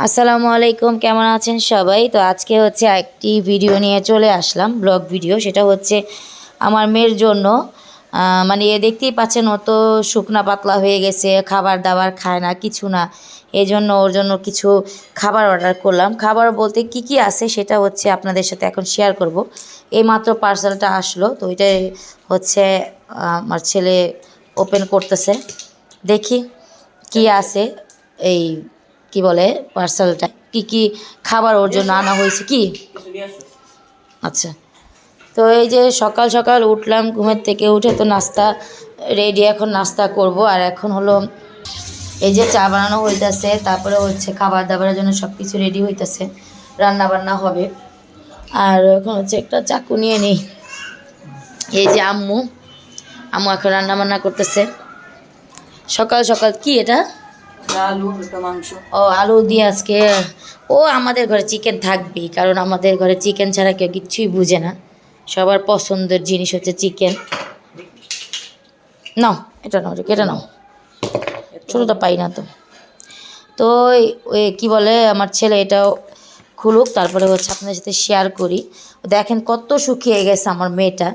আসসালামু আলাইকুম, কেমন আছেন সবাই? তো আজকে হচ্ছে একটি ভিডিও নিয়ে চলে আসলাম ব্লগ ভিডিও সেটা হচ্ছে আমার মেয়ের জন্য। মানে এ দেখতেই পাচ্ছেন ও তো শুকনা পাতলা হয়ে গেছে খাবার দাবার খায় না কিছু না। এই জন্য ওর জন্য কিছু খাবার অর্ডার করলাম। খাবার বলতে কি কি আছে সেটা হচ্ছে আপনাদের সাথে এখন শেয়ার করব। এই মাত্র পার্সেলটা আসলো তো ওইটাই হচ্ছে আমার ছেলে ওপেন করতেছে। দেখি কি আছে এই কি বলে পার্সেলটা কি কি খাবার ওর জন্য আনা হয়েছে কি? আচ্ছা। তো এই যে সকাল সকাল উঠলাম ঘুমের থেকে উঠে তো নাস্তা রেডি এখন নাস্তা করব। আর এখন হলো এই যে চা বানানো হইতাছে তারপরে হচ্ছে খাবার দাবারের জন্য সব কিছু রেডি হইতেছে রান্না বান্না হবে। আর এখন হচ্ছে একটা চাকু নিয়ে নেই। এই যে আম্মু আম্মু এখন রান্না বান্না করতেছে। সকাল সকাল কি এটা? আলু মাংস। ও আলু দিয়ে আজকে ও আমাদের ঘরে চিকেন থাকবেই কারণ আমাদের ঘরে চিকেন ছাড়া কেউ কিচ্ছুই বুঝে না। সবার পছন্দের জিনিস হচ্ছে চিকেন নাও, এটা নাও এটা নাও। ছোটোটা পাই না তো। তো ওই- কী বলে, আমার ছেলে এটাও খুলুক, তারপরে হচ্ছে আপনাদের সাথে শেয়ার করি। দেখেন কত শুকিয়ে গেছে আমার মেয়েটা।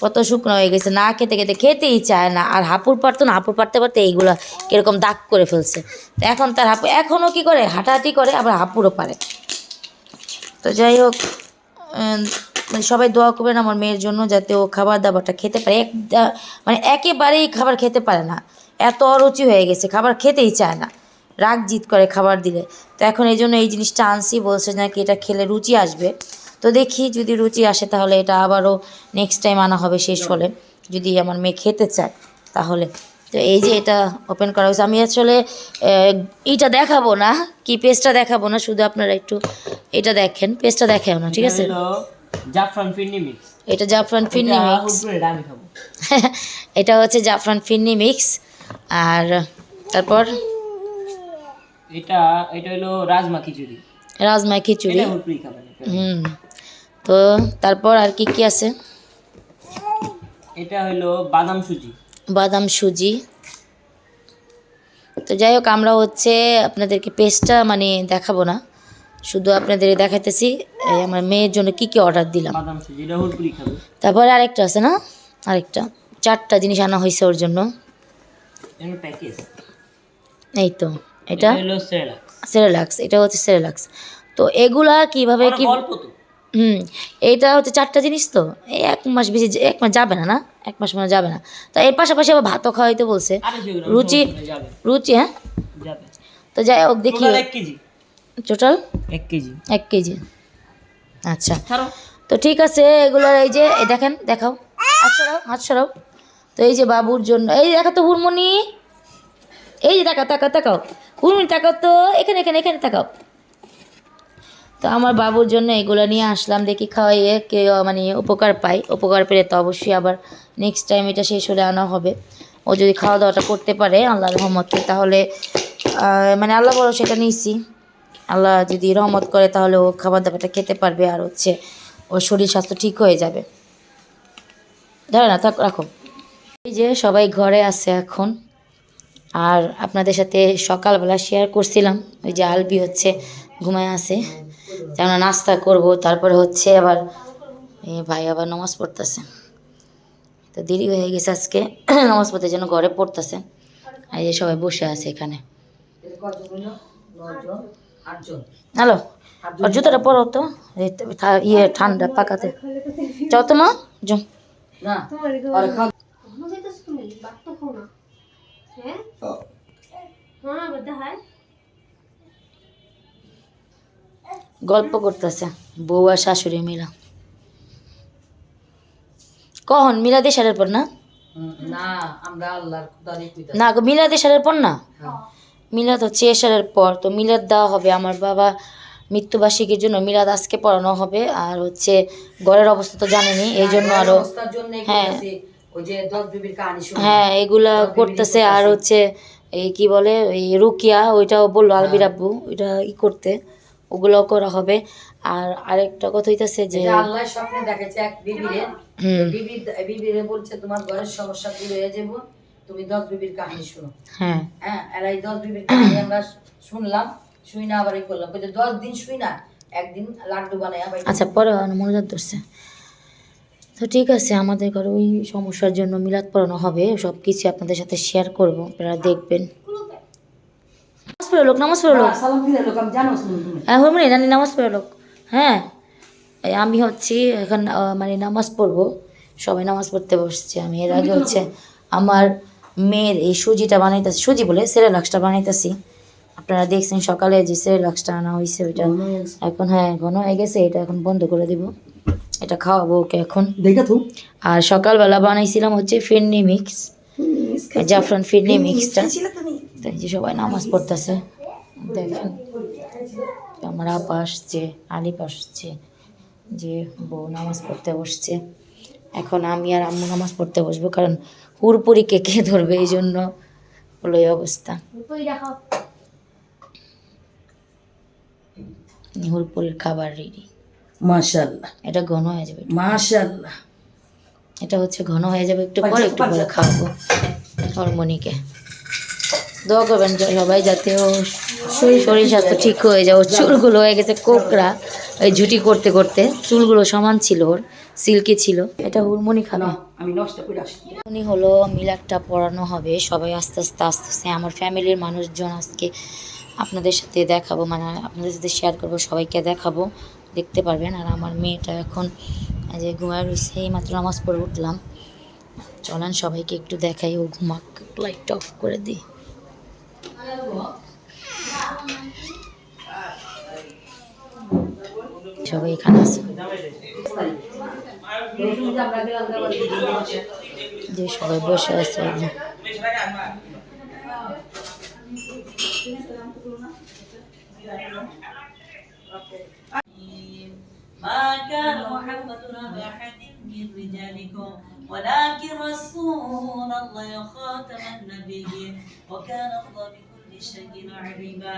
কত শুকনো হয়ে গেছে, না খেতে খেতে, খেতেই চায় না। আর হাঁপুর পারতো না, হাঁপুর পারতে পারতে এইগুলো কীরকম দাগ করে ফেলছে। তো এখন তার হাঁপু, এখনও কি করে, হাঁটাহাঁটি করে, আবার হাঁপুরও পারে। তো যাই হোক সবাই দোয়া করবেন আমার মেয়ের জন্য যাতে ও খাবার দাবারটা খেতে পারে। এক মানে একেবারেই খাবার খেতে পারে না। এত অরুচি হয়ে গেছে, খাবার খেতেই চায় না। রাগ জিত করে খাবার দিলে। তো এখন এই জন্য এই জিনিসটা আনছি, বলছে নাকি এটা খেলে রুচি আসবে। তো দেখি যদি রুচি আসে তাহলে এটা আবারও নেক্সট টাইম আনা হবে শেষ হলে। যদি আমার মেয়ে খেতে চায় তাহলে। তো এই যে এটা ওপেন করা হয়েছে। আমি আসলে এইটা দেখাবো না, কি পেজটা দেখাবো না। শুধু আপনারা একটু এটা দেখেন পেজটা দেখাও না, ঠিক আছে? জাফরান ফিন্নি মিক্স। এটা জাফরান ফিন্নি মিক্স। এটা আমি খাব। এটা হচ্ছে জাফরান ফিন্নি মিক্স। আর তারপর? এটা এটা হলো রাজমা খিচুড়ি। রাজমা খিচুড়ি। হুম। তো তারপর আর কি কি আছে? এটা হলো বাদাম সুজি। বাদাম সুজি। তো যাই হোক আমরা হচ্ছে আপনাদেরকে পেস্টটা মানে দেখাবো না। শুধু আপনাদের দেখাইতেছি এই আমার মেয়ের জন্য কি কি অর্ডার দিলাম। এটা তারপরে আরেকটা আছে না? আরেকটা। চারটা জিনিস আনা হয়েছে ওর জন্য। এই তো এটা সেরেলাক্স এটা হচ্ছে সেরেলাক্স তো এগুলা কীভাবে কি হুম এইটা হচ্ছে চারটা জিনিস তো? এই এক মাস বেশি এক মাস যাবে না না? এক মাস মানে যাবে না। তা এর পাশাপাশি আবার ভাতও খাওয়াইতে বলছে। রুচি রুচি হ্যাঁ? তো যাই হোক দেখি। টোটাল এক কেজি। এক কেজি। আচ্ছা। তো ঠিক আছে এগুলোর এই যে এই দেখেন দেখাও। হাত সরাও হাত সরাও। তো এই যে বাবুর জন্য এই দেখা তো হুরমনি। এই যে তাকাও তাকাও তাকাও। হুরমনি তাকাও তো এখানে এখানে এখানে তাকাও। তো আমার বাবুর জন্য এগুলো নিয়ে আসলাম দেখি খাওয়াইয়ে কেউ মানে উপকার পাই উপকার পেলে তো অবশ্যই আবার নেক্সট টাইম এটা শেষ হলে আনা হবে। ও যদি খাওয়া দাওয়াটা করতে পারে আল্লাহ রহমতে তাহলে মানে আল্লাহ বড় সেটা নিয়েছি। আল্লাহ যদি রহমত করে, তাহলে ও খাবার দাবারটা খেতে পারবে আর হচ্ছে ওর শরীর স্বাস্থ্য ঠিক হয়ে যাবে। ধরে না, থাক, রাখো। এই যে সবাই ঘরে আছে এখন, আর আপনাদের সাথে সকালবেলা শেয়ার করছিলাম, ওই যে আলবি হচ্ছে ঘুমায় আছে। যে আমরা নাস্তা করব, তারপরে হচ্ছে আবার ভাই আবার নামাজ পড়তেছে। তো দেরি হয়ে গেছে আজকে, নামাজ পড়তে যেন ঘরে পড়তেছে। আর এই যে সবাই বসে আছে এখানে। হ্যালো আর জুতোটা পরো তো এই তো থা- ইয়ে ঠান্ডা পাকাতে। যাও তো মা যাও। আরে খা গল্প করতেছে বউ আর শাশুড়ি মিলা। কখন? মিলাদে সারের পর না? না আমরা আল্লাহর না গো মিলাদে সারের পর না? মিলাদ হচ্ছে এসারের পর তো মিলাদ দেওয়া হবে আমার বাবা মৃত্যুবার্ষিকীর জন্য। মিলাদ আজকে পড়ানো হবে আর হচ্ছে ঘরের অবস্থা তো জানেনি এই জন্য আরও হ্যাঁ। হ্যাঁ এগুলা করতেছে আর হচ্ছে এই কি বলে এই রুকিয়া ওইটাও বলল আলবির আব্বু ওইটা ই করতে ওগুলোও করা হবে। আর আরেকটা কথা হইতাছে যে যে আল্লাহ স্বপ্নে দেখেছে এক বিবিরে। বিবি বিবিরে বলছে তোমার ঘরের সমস্যা দূর হয়ে যাব তুমি দশ বিবির কাহিনী শুনো। হ্যাঁ। হ্যাঁ আর এই দশ বিবির কাহিনী আমরা শুনলাম শুই না আবার করলাম। কিন্তু দশ দিন শুই না একদিন লাড্ডু বানাই আবার আচ্ছা পরে মনোযোগ ধরছে। তো ঠিক আছে আমাদের ঘরে ওই সমস্যার জন্য মিলাদ পড়ানো হবে সব কিছু আপনাদের সাথে শেয়ার করব আপনারা দেখবেন। নামাজ পড়ে লোক নামাজ পড়ে লোক। জানো হ্যাঁ হুরমনি নানি নামাজ পড়ে লোক। হ্যাঁ আমি হচ্ছি এখন আহ, মানে নামাজ পড়ব সবাই নামাজ পড়তে বসছে আমি এর আগে হচ্ছে আমার মেয়ের এই সুজিটা বানাইতেছি সুজি বলে সেরেলাক্সটা বানাইতেছি। আপনারা দেখছেন সকালে যে সেরেলাক্সটা আনা হয়েছে ওইটা এখন হ্যাঁ ঘন হয়ে গেছে এটা এখন বন্ধ করে দিব। এটা খাওয়াবো ওকে এখন। দেখে তো আর সকালবেলা বানাইছিলাম হচ্ছে ফিরনি মিক্স জাফরান ফিরনি মিক্সটা। তাই যে সবাই নামাজ পড়তেছে। দেখেন আমার আপা আসছে আলিপ আসছে যে বউ নামাজ পড়তে বসছে। এখন আমি আর আম্মু নামাজ পড়তে বসবো কারণ হুরপুরিকে কে কে ধরবে এই জন্য হলো এই অবস্থা। হুরপুরির খাবার রেডি মাশাআল্লাহ। এটা ঘন হয়ে যাবে মাশাআল্লাহ। এটা হচ্ছে ঘন হয়ে যাবে একটু পরে একটু পরে খাওয়াবো। হরমোনিকে দোয়া করবেন সবাই যাতে ও শরীর স্বাস্থ্য ঠিক হয়ে যায়। ওর চুলগুলো হয়ে গেছে কোকড়া। ওই ঝুটি করতে করতে চুলগুলো সমান ছিল ওর। সিল্কি ছিল। এটা হুরমোনি খাবে। আমি নষ্ট করে আসি। উনি হলো মিলাদটা পড়ানো হবে। সবাই আস্তে আস্তে আস্তে আস্তে আমার ফ্যামিলির মানুষজন আজকে আপনাদের সাথে দেখাবো মানে আপনাদের সাথে শেয়ার করব সবাইকে দেখাবো। দেখতে পারবেন। আর আমার মেয়েটা এখন যে ঘুমায় রয়েছে এই মাত্র নামাজ পড়ে উঠলাম। চলেন সবাইকে একটু দেখাই ও ঘুমাক। লাইটটা অফ করে দিই। সবাই এখানে আছে যে সবাই বসে আছে এই যে। ما كان محمد أبا أحد من رجالكم ولكن رسول الله خاتم النبيين وكان الله بكل شيء عليما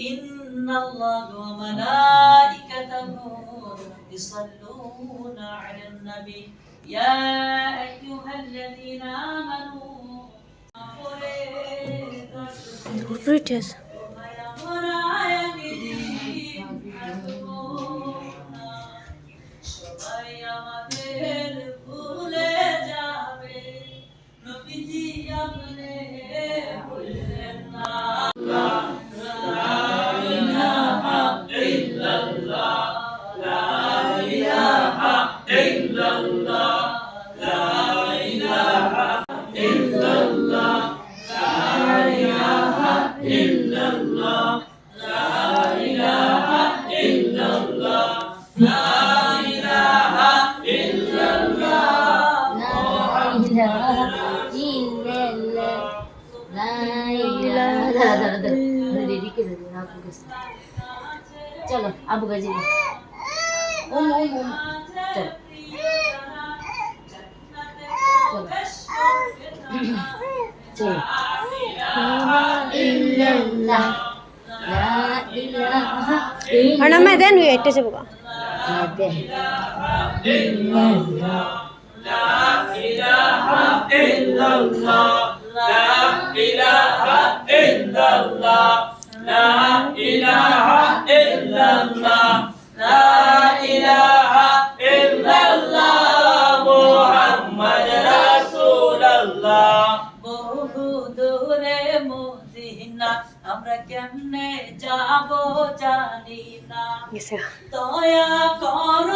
إن الله وملائكته يصلون على النبي يا أيها الذين آمنوا Riches. चलो अब गजे ओम ओम ओम चलो चलो ಅಣ್ಣಮ್ಮ ಇದೇನು ಎಟ್ಟೆ ಜಬಗ ಅದೇ ಇಲ್ಲ ಇಲ್ಲ ಇಲ್ಲ ইলাহা ইল্লাল্লাহ লা ইলাহা ইল্লাল্লাহ লা ইলাহা ইল্লাল্লাহ মুহাম্মদ রাসূলুল্লাহ। বহু দূরে মদিনা আমরা কেমনে যাব জানি না। দয়া কর